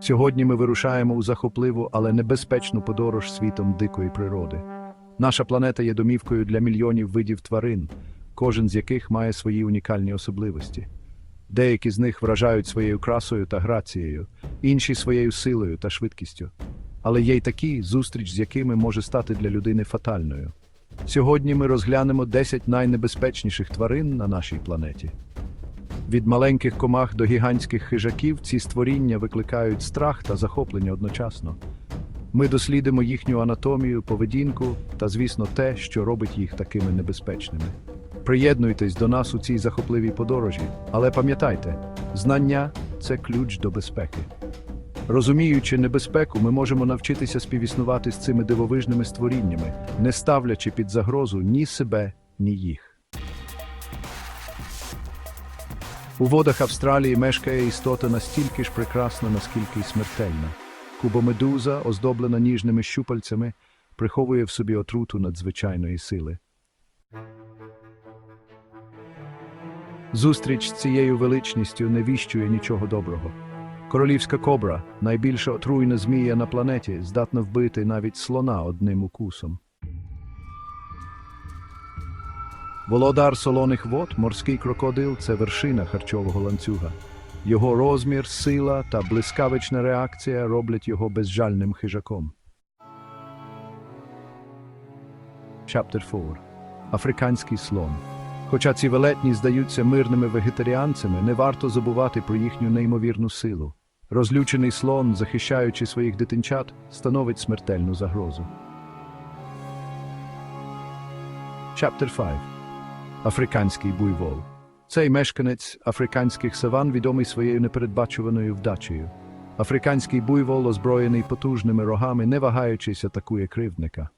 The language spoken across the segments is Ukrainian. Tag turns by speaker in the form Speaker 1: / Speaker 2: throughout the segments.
Speaker 1: Сьогодні ми вирушаємо у захопливу, але небезпечну подорож світом дикої природи. Наша планета є домівкою для мільйонів видів тварин, кожен з яких має свої унікальні особливості. Деякі з них вражають своєю красою та грацією, інші своєю силою та швидкістю. Але є й такі, зустріч з якими може стати для людини фатальною. Сьогодні ми розглянемо 10 найнебезпечніших тварин на нашій планеті. Від маленьких комах до гігантських хижаків ці створіння викликають страх та захоплення одночасно. Ми дослідимо їхню анатомію, поведінку та, звісно, те, що робить їх такими небезпечними. Приєднуйтесь до нас у цій захопливій подорожі, але пам'ятайте, знання це ключ до безпеки. Розуміючи небезпеку, ми можемо навчитися співіснувати з цими дивовижними створіннями, не ставлячи під загрозу ні себе, ні їх. У водах Австралії мешкає істота настільки ж прекрасна, наскільки й смертельна. Кубомедуза, оздоблена ніжними щупальцями, приховує в собі отруту надзвичайної сили. Зустріч з цією величністю не віщує нічого доброго. Королівська кобра, найбільша отруйна змія на планеті, здатна вбити навіть слона одним укусом. Володар солоних вод, морський крокодил це вершина харчового ланцюга. Його розмір, сила та блискавична реакція роблять його безжальним хижаком. Chapter 4. Африканський слон. Хоча ці велетні здаються мирними вегетаріанцями, не варто забувати про їхню неймовірну силу. Розлючений слон, захищаючи своїх дитинчат, становить смертельну загрозу. Chapter 5. Африканський буйвол. Цей мешканець африканських саван відомий своєю непередбачуваною вдачею. Африканський буйвол, озброєний потужними рогами, не вагаючись, атакує кривдника.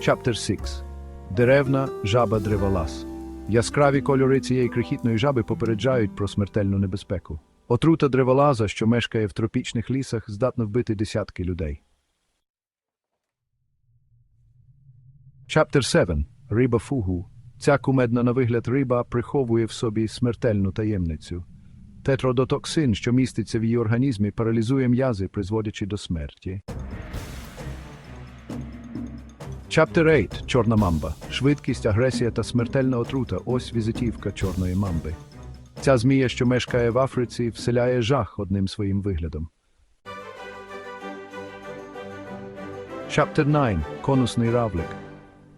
Speaker 1: Chapter 6. Деревна жаба древолаз. Яскраві кольори цієї крихітної жаби попереджають про смертельну небезпеку. Отрута древолаза, що мешкає в тропічних лісах, здатна вбити десятки людей. Chapter 7. Риба фугу. Ця кумедна на вигляд риба приховує в собі смертельну таємницю. Тетродотоксин, що міститься в її організмі, паралізує м'язи, призводячи до смерті. Chapter 8. Чорна мамба. Швидкість, агресія та смертельна отрута. Ось візитівка чорної мамби. Ця змія, що мешкає в Африці, вселяє жах одним своїм виглядом. Chapter 9. Конусний равлик.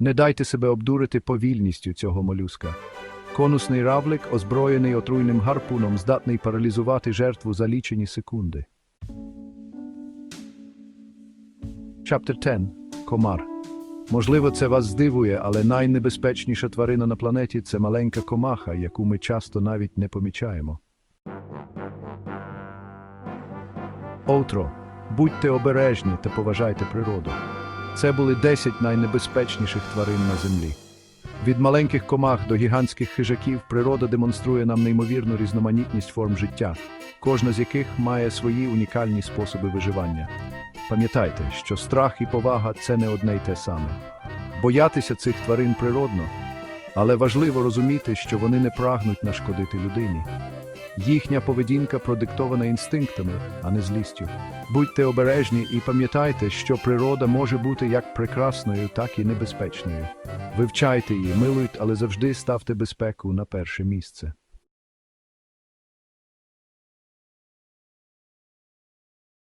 Speaker 1: Не дайте себе обдурити повільністю цього молюска. Конусний равлик, озброєний отруйним гарпуном, здатний паралізувати жертву за лічені секунди. Chapter 10. Комар. Можливо, це вас здивує, але найнебезпечніша тварина на планеті це маленька комаха, яку ми часто навіть не помічаємо. Outro. Будьте обережні та поважайте природу. Це були 10 найнебезпечніших тварин на землі. Від маленьких комах до гігантських хижаків природа демонструє нам неймовірну різноманітність форм життя, кожна з яких має свої унікальні способи виживання. Пам'ятайте, що страх і повага це не одне й те саме. Боятися цих тварин природно, але важливо розуміти, що вони не прагнуть нашкодити людині. Їхня поведінка продиктована інстинктами, а не злістю. Будьте обережні і пам'ятайте, що природа може бути як прекрасною, так і небезпечною. Вивчайте її, милуйте, але завжди ставте безпеку на перше місце.